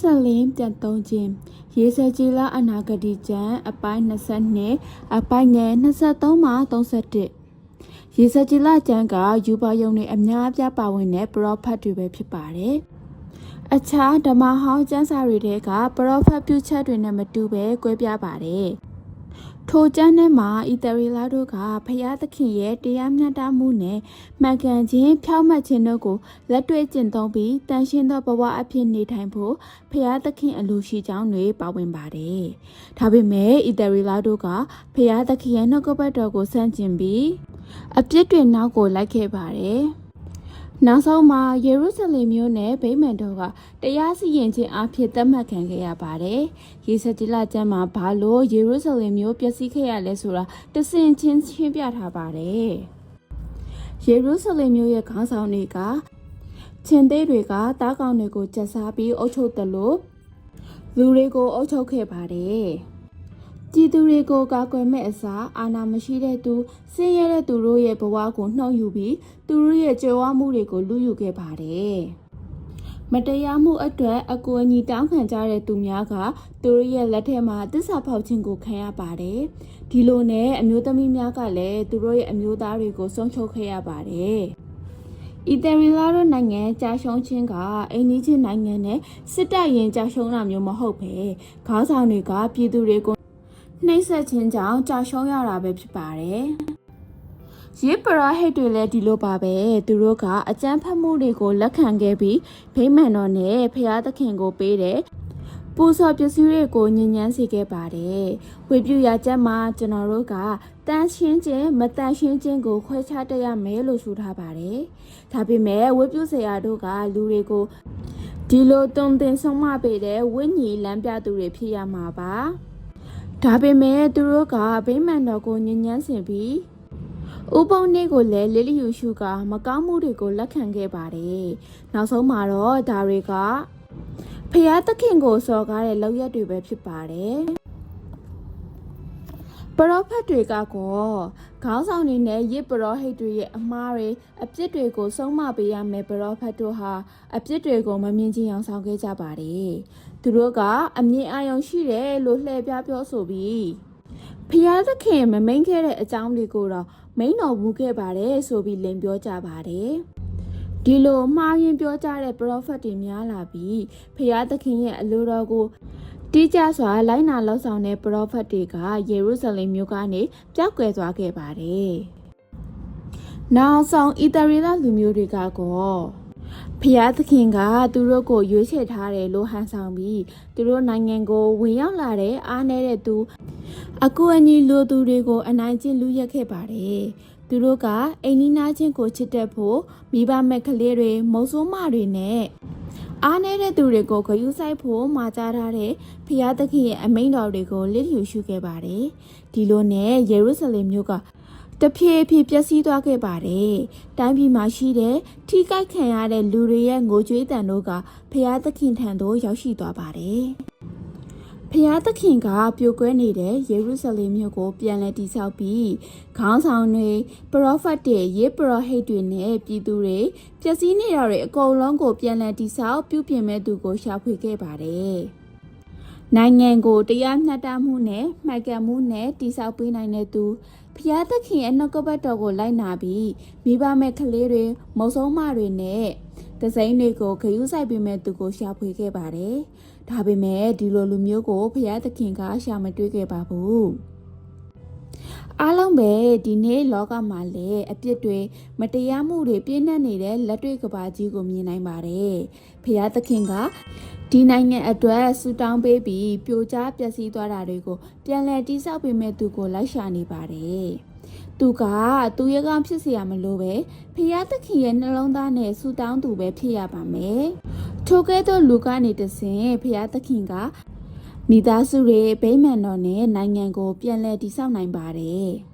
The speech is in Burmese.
ဆက်လင်းပြန်သုံးခြင်းရေစကြည်လအနာဂတိကျမ်းအပိုင်း22အပိုင်းငယ်23မှ31ရေစကြည်လကျမ်းကယူပါယုံတွေအများအပြားပါဝင်တဲ့ပရောဖက်တွေပဲဖြစ်ပါတယ်အခြားဓမ္မဟောင်းကျမ်းစာတွေထဲကပရောဖက်ပြုချက်တွေနဲ့မတူပဲကွဲပြားပါတယ် ထိုကျမ်းထဲမှာဣသရေလတို့ကဖျားသခင်ရဲ့တရားမျှတမှုနဲ့မှန်ကန်ခြင်းဖြောင့်မတ်ခြင်းတို့ကိုလက်တွေ့ကျင့်သုံးပြီးတန်ရှင်းသောဘဝအဖြစ်နေထိုင်ဖို့ဖျားသခင်အလိုရှိကြောင်းတွေပါဝင်ပါတယ်။ဒါပေမဲ့ဣသရေလတို့ကဖျားသခင်ရဲ့နှုတ်ကပတ်တော်ကိုဆန့်ကျင်ပြီးအပြစ်တွေနောက်ကိုလိုက်ခဲ့ပါတယ်။ နောက်ဆုံးမှာယေရုရှလင်မြို့နယ်ဗိမာန်တော်ကတရားစီရင်ခြင်းအဖြစ်သတ်မှတ်ခံခဲ့ရပါတယ်။ယေစတိလကျမ်းမှာဘာလို့ယေရုရှလင်မြို့ပျက်စီးခဲ့ရလဲဆိုတာတဆင်ချင်းရှင်းပြထားပါတယ်။ယေရုရှလင်မြို့ရဲ့ခေါင်းဆောင်တွေကချင်းသေးတွေကတားကောင်တွေကိုကျက်စားပြီးအုပ်ချုပ်တယ်လို့လူတွေကိုအုပ်ချုပ်ခဲ့ပါတယ်။ ပြည်သူတွေကိုကာကွယ်မဲ့အစားအာဏာမရှိတဲ့သူဆင်းရဲတဲ့သူတို့ရဲ့ဘဝကိုနှောက်ယူပြီးသူတို့ရဲ့ကြွယ်ဝမှုတွေကိုလူယူခဲ့ပါတယ်။မတရားမှုအတွက်အကူအညီတောင်းခံကြတဲ့သူများကသူတို့ရဲ့လက်ထက်မှာတစ္ဆာဖောက်ခြင်းကိုခံရပါတယ်။ဒီလိုနဲ့အမျိုးသမီးများကလည်းသူတို့ရဲ့အမျိုးသားတွေကိုဆုံးရှုံးခဲ့ရပါတယ်။အီတရီလာတို့နိုင်ငံကြာရှုံးခြင်းကအိန္ဒိချင်းနိုင်ငံနဲ့စစ်တပ်ရင်ကြာရှုံးတာမျိုးမဟုတ်ပဲခေါင်းဆောင်တွေကပြည်သူတွေကို နှိမ့်ဆက်ခြင်းကြောင့်ကြာရှုံးရတာပဲဖြစ်ပါတယ်။ရေးပရာဟိတ်တွေလည်းဒီလိုပါပဲသူတို့ကအကြမ်းဖက်မှုတွေကိုလက်ခံခဲ့ပြီးဗိမာန်တော်နဲ့ဖျားသခင်ကိုပေးတယ်ပူဇော်ပစ္စည်းတွေကိုညဉ့်ညမ်းစေခဲ့ပါတယ်။ဝေပြုရချက်မှာကျွန်တော်တို့ကတန်းရှင်းခြင်းမတန်းရှင်းခြင်းကိုခွဲခြားတတ်ရမယ်လို့ဆိုထားပါတယ်။ဒါပေမဲ့ဝေပြုဆရာတို့ကလူတွေကိုဒီလိုတုံတင်ဆုံးမပေးတဲ့ဝိညာဉ်လမ်းပြသူတွေဖြစ်ရမှာပါ။ ဒါပေမဲ့သူတို့ကဗိမာန်တော်ကိုညဉ့်ညမ်းစင်ပြီးဥပုံနေကိုလည်းလီလီယူရှုကမကောင်းမှုတွေကိုလက်ခံခဲ့ပါတယ်။နောက်ဆုံးမှာတော့ဒါတွေကဖျားသခင်ကိုစော်ကားတဲ့လောက်ရက်တွေပဲဖြစ်ပါတယ်။ ပရောဖက်တွေကကောခေါင်းဆောင်တွေနဲ့ရစ်ပရောဟိတ်တွေရဲ့အမားတွေအပြစ်တွေကိုဆုံးမပေးရမယ်ပရောဖက်တို့ဟာအပြစ်တွေကိုမမြင်ချင်အောင်ဆောင်ခဲ့ကြပါတယ်။သူတို့ကအမြင်အာရုံရှိတယ်လို့လှည့်ပြပြောဆိုပြီးဖျားသခင်မမိန်ခဲ့တဲ့အကြောင်းတွေကိုတော့မိန်တော်မူခဲ့ပါတယ်ဆိုပြီးလိန်ပြောကြပါတယ်။ဒီလိုမှားရင်ပြောကြတဲ့ပရောဖက်တွေများလာပြီးဖျားသခင်ရဲ့အလိုတော်ကို တိကျစွာလိုက်နာလောက်ဆောင်တဲ့ပရောဖက်တွေကယေရုရှလင်မြို့ကနေပျောက်ကွယ်သွားခဲ့ပါတယ်။နောက်ဆုံးအီတရီလလူမျိုးတွေကကောဖျားသခင်ကသူတို့ကိုရွေးချယ်ထားတယ်လို့ဟန်ဆောင်ပြီးသူတို့နိုင်ငံကိုဝင်ရောက်လာတဲ့အားနည်းတဲ့သူအကူအညီလိုသူတွေကိုအနိုင်ကျင့်လူရက်ခဲ့ပါတယ်။သူတို့ကအိမ်နီးနားချင်းကိုချစ်တဲ့ဖို့မိဘမဲ့ကလေးတွေမုံဆိုးမတွေနဲ့ အားနည်းတဲ့သူတွေကိုဂယုစိုက်ဖို့မှာကြားထားတဲ့ဖျားသခင်ရဲ့အမိန့်တော်တွေကိုလစ်လျူရှုခဲ့ပါတယ်။ဒီလိုနဲ့ယေရုရှလင်မြို့ကတဖြည်းဖြည်းပျက်စီးသွားခဲ့ပါတယ်။တိုင်းပြည်မှာရှိတဲ့ထိခိုက်ခံရတဲ့လူတွေရဲ့ငိုကြွေးတန်တို့ကဖျားသခင်ထံသို့ရောက်ရှိသွားပါတယ်။ ဖျားသခင်ကပြိုကွဲနေတဲ့ယေရုရှလင်မြို့ကို ပြန်လည်တည်ဆောက်ပြီးခေါင်းဆောင်တွေပရောဖက်တွေယေပရောဟိတ်တွေနဲ့ပြည်သူတွေပျက်စီးနေတာတွေအကုန်လုံးကိုပြန်လည်တည်ဆောက်ပြုပြင်မဲ့သူကိုရှာဖွေခဲ့ပါတယ်။နိုင်ငံကိုတရားမျှတမှုနဲ့မှန်ကန်မှုနဲ့တည်ဆောက်ပေးနိုင်တဲ့သူဖျားသခင်ရဲ့နှုတ်ကပတ်တော်ကိုလိုက်နာပြီးမိဘမဲ့ကလေးတွေမုံဆုံးမတွေနဲ့ဒဇိန်တွေကိုခရူးဆိုင်ပေးမဲ့သူကိုရှာဖွေခဲ့ပါတယ်။ဒါပေမဲ့ဒီလိုလူမျိုးကိုဖရာသခင်ကရှာမတွေ့ခဲ့ပါဘူးအားလုံးပဲဒီနေ့လောကမှာလည်းအပြစ်တွေမတရားမှုတွေပြည့်နှက်နေတဲ့လက်တွေ့ကဘာကြီးကိုမြင်နိုင်ပါတယ်ဖရာသခင်ကဒီနိုင်ငံအတွက်ဆူတောင်းပေးပြီးပြိုကျပျက်စီးသွားတာတွေကိုပြန်လည်တိစောက်ပေးမဲ့သူကိုလိုက်ရှာနေပါတယ် သူကသူရဲ့ကောင်ဖြစ်เสียမလို့ပဲဖရာသခင်ရဲ့နှလုံးသားနဲ့ဆူတောင်းသူပဲဖြစ်ရပါမယ်ထိုကဲ့သို့လူကနေတဆင်ဖျားသခင်ကမိသားစုတွေဗိမာန်တော်နဲ့နိုင်ငံကိုပြန်လည်တည်ဆောက်နိုင်ပါတယ်။